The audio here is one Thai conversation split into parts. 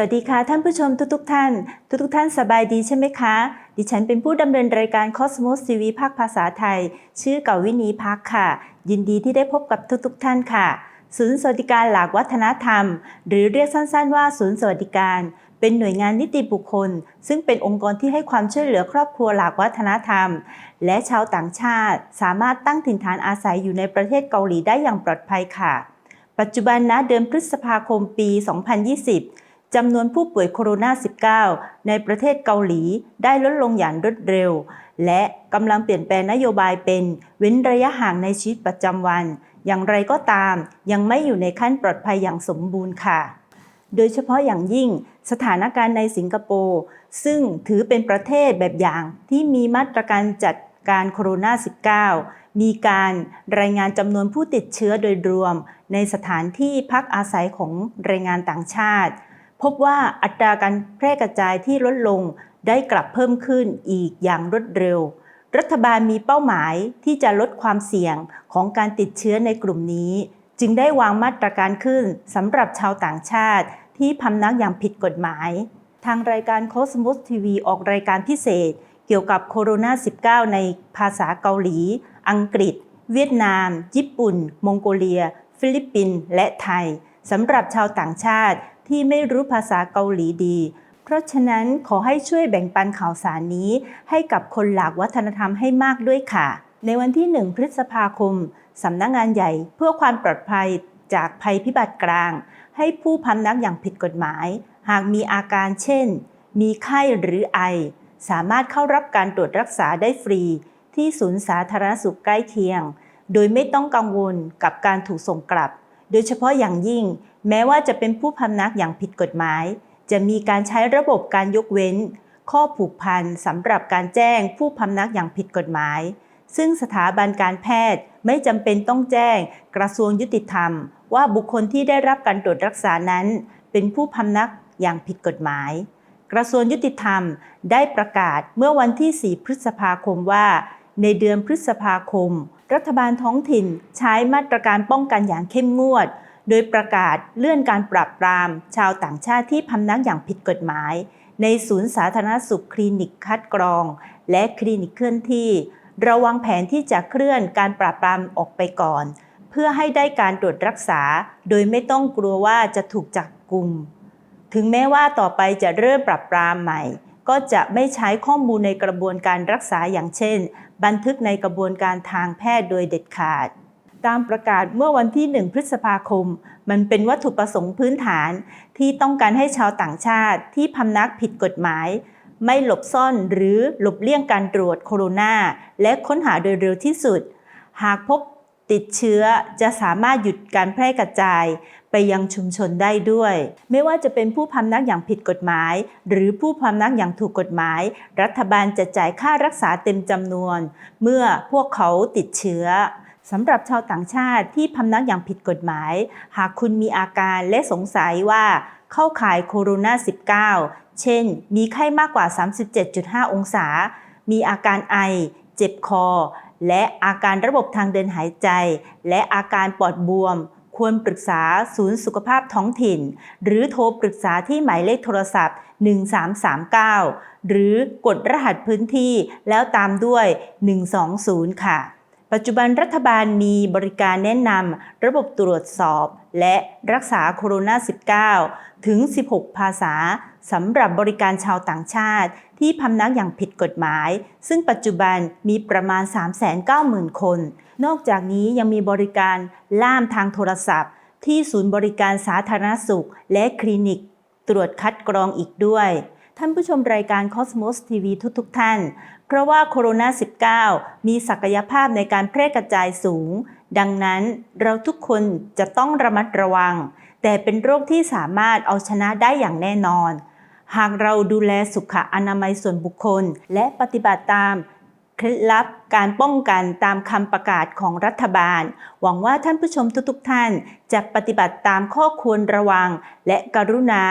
วัสดีค่ะท่านผู้ชมทุกๆท่าน ทุกๆท่านสบายดีใช่ไหมคะ ดิฉันเป็นผู้ดำเนินรายการ Cosmos TV ภาคภาษาไทย ชื่อเก่าวินีพักค่ะ ยินดีที่ได้พบกับทุกๆท่านค่ะ ศูนย์สวัสดิการหลากวัฒนธรรม หรือเรียกสั้นๆว่าศูนย์สวัสดิการ เป็นหน่วยงานนิติบุคคล ซึ่งเป็นองค์กรที่ให้ความช่วยเหลือครอบครัวหลากวัฒนธรรม และชาวต่างชาติ สามารถตั้งถิ่นฐานอาศัยอยู่ในประเทศเกาหลีได้อย่างปลอดภัยค่ะ ปัจจุบันณเดือนพฤษภาคมปี 2020 จำนวนผู้ป่วยโคโรนา 19 ในประเทศเกาหลีได้ลดลงอย่างรวดเร็ว และกำลังเปลี่ยนแปลงนโยบายเป็นเว้นระยะห่างในชีวิตประจำวัน อย่างไรก็ตาม ยังไม่อยู่ในขั้นปลอดภัยอย่างสมบูรณ์ค่ะ โดยเฉพาะอย่างยิ่งสถานการณ์ในสิงคโปร์ ซึ่งถือเป็นประเทศแบบอย่างที่มีมาตรการจัดการโคโรนา 19 มีการรายงานจำนวนผู้ติดเชื้อโดยรวม ในสถานที่พักอาศัยของแรงงานต่างชาติ พบว่าอัตราการแพร่กระจายที่ลดลงได้กลับเพิ่มขึ้นอีกอย่างรวดเร็ว รัฐบาลมีเป้าหมายที่จะลดความเสี่ยงของการติดเชื้อในกลุ่มนี้ จึงได้วางมาตรการขึ้นสำหรับชาวต่างชาติ ที่พำนักอย่างผิดกฎหมาย ทางรายการ Cosmos TV ออกรายการพิเศษ เกี่ยวกับโคโรนา 19 ในภาษาเกาหลี อังกฤษ เวียดนาม ญี่ปุ่น มองโกเลีย ฟิลิปปินส์และไทยสำหรับชาวต่างชาติ ที่ไม่รู้ภาษาเกาหลีดี เพราะฉะนั้นขอให้ช่วยแบ่งปันข่าวสารนี้ ให้กับคนหลากวัฒนธรรมให้มากด้วยค่ะ ในวันที่ 1 พฤษภาคมสำนักงานใหญ่เพื่อความปลอดภัยจากภัยพิบัติกลาง ให้ผู้พำนักอย่างผิดกฎหมาย หากมีอาการเช่น มีไข้หรือไอ สามารถเข้ารับการตรวจรักษาได้ฟรี ที่ศูนย์สาธารณสุขใกล้เคียง โดยไม่ต้องกังวลกับการถูกส่งกลับ โดยเฉพาะอย่างยิ่ง แม้ว่าจะเป็นผู้พำนักอย่างผิดกฎหมาย จะมีการใช้ระบบการยกเว้น ข้อผูกพันสำหรับการแจ้งผู้พำนักอย่างผิดกฎหมาย ซึ่งสถาบันการแพทย์ไม่จำเป็นต้องแจ้งกระทรวงยุติธรรม ว่าบุคคลที่ได้รับการตรวจรักษานั้น เป็นผู้พำนักอย่างผิดกฎหมาย กระทรวงยุติธรรมได้ประกาศเมื่อวันที่ 4 พฤษภาคมว่า ในเดือนพฤษภาคม รัฐบาลท้องถิ่นใช้มาตรการป้องกันอย่างเข้มงวด โดยประกาศเลื่อนการปราบปราม ชาวต่างชาติที่พำนักอย่างผิดกฎหมาย ในศูนย์สาธารณสุขคลินิกคัดกรอง และคลินิกเคลื่อนที่ ระวังแผนที่จะเคลื่อนการปราบปรามออกไปก่อน เพื่อให้ได้การตรวจรักษา โดยไม่ต้องกลัวว่าจะถูกจับกลุ่ม ถึงแม้ว่าต่อไปจะเริ่มปรับปรามใหม่ ก็จะไม่ใช้ข้อมูลในกระบวนการรักษาอย่างเช่น บันทึกในกระบวนการทางแพทย์โดยเด็ดขาด ตามประกาศเมื่อวันที่ 1 พฤษภาคม มันเป็นวัตถุประสงค์พื้นฐานที่ต้องการให้ชาวต่างชาติที่พำนักผิดกฎหมาย ไม่หลบซ่อนหรือหลบเลี่ยงการตรวจโคโรนาและค้นหาโดยเร็วที่สุด หากพบติดเชื้อจะสามารถหยุดการแพร่กระจายไปยังชุมชนได้ด้วย ไม่ว่าจะเป็นผู้พำนักอย่างผิดกฎหมาย หรือผู้พำนักอย่างถูกกฎหมาย รัฐบาลจะจ่ายค่ารักษาเต็มจำนวน เมื่อพวกเขาติดเชื้อ สำหรับชาวต่างชาติที่พำนักอย่างผิดกฎหมาย หากคุณมีอาการและสงสัยว่าเข้าข่ายโคโรนา 19 เช่น มีไข้มากกว่า 37.5 องศา มีอาการไอ เจ็บคอ และอาการระบบทางเดินหายใจ และอาการปอดบวม ควรปรึกษาศูนย์สุขภาพท้องถิ่น หรือโทรปรึกษาที่หมายเลขโทรศัพท์ 1339 หรือกดรหัสพื้นที่แล้วตามด้วย 120 ค่ะ ปัจจุบันรัฐบาลมีบริการแนะนำระบบตรวจสอบ และรักษาโคโรนา 19 ถึง 16 ภาษาสำหรับบริการชาวต่างชาติ ที่พำนักอย่างผิดกฎหมาย ซึ่งปัจจุบันมีประมาณ 390,000 คน นอกจากนี้ยังมีบริการล่ามทางโทรศัพท์ ที่ศูนย์บริการสาธารณสุข และคลินิก ตรวจคัดกรองอีกด้วย ท่านผู้ชมรายการ Cosmos TV ทุกๆทท่าน เพราะว่าโคโรนา 19 มีศักยภาพในการแพร่กระจายสูง ดังนั้นเราทุกคนจะต้องระมัดระวัง แต่เป็นโรคที่สามารถเอาชนะได้อย่างแน่นอน หากเราดูแลสุขอนามัยส่วนบุคคล และปฏิบัติตาม เคล็ดลับการป้องกันตามคำประกาศของรัฐบาล หวังว่าท่านผู้ชมทุกๆท่าน จะปฏิบัติตามข้อควรระวัง และกรุณา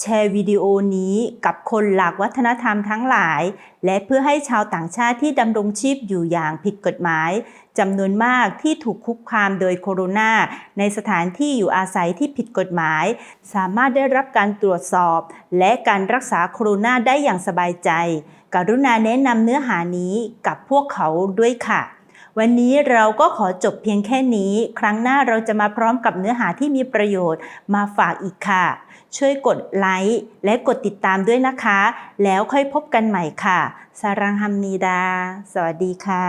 แชร์วิดีโอนี้กับคนหลากวัฒนธรรมทั้งหลาย และเพื่อให้ชาวต่างชาติที่ดำรงชีพอยู่อย่างผิดกฎหมายจำนวนมากที่ถูกคุกคามโดยโคโรนาในสถานที่อยู่อาศัยที่ผิดกฎหมาย สามารถได้รับการตรวจสอบ และการรักษาโคโรนาได้อย่างสบายใจ กรุณาแนะนำเนื้อหานี้กับพวกเขาด้วยค่ะ วันนี้เราก็ขอจบเพียงแค่นี้ ครั้งหน้าเราจะมาพร้อมกับเนื้อหาที่มีประโยชน์มาฝากอีกค่ะ ช่วยกดไลค์และกดติดตามด้วยนะคะ แล้วค่อยพบกันใหม่ค่ะ สารังฮัมนีดา สวัสดีค่ะ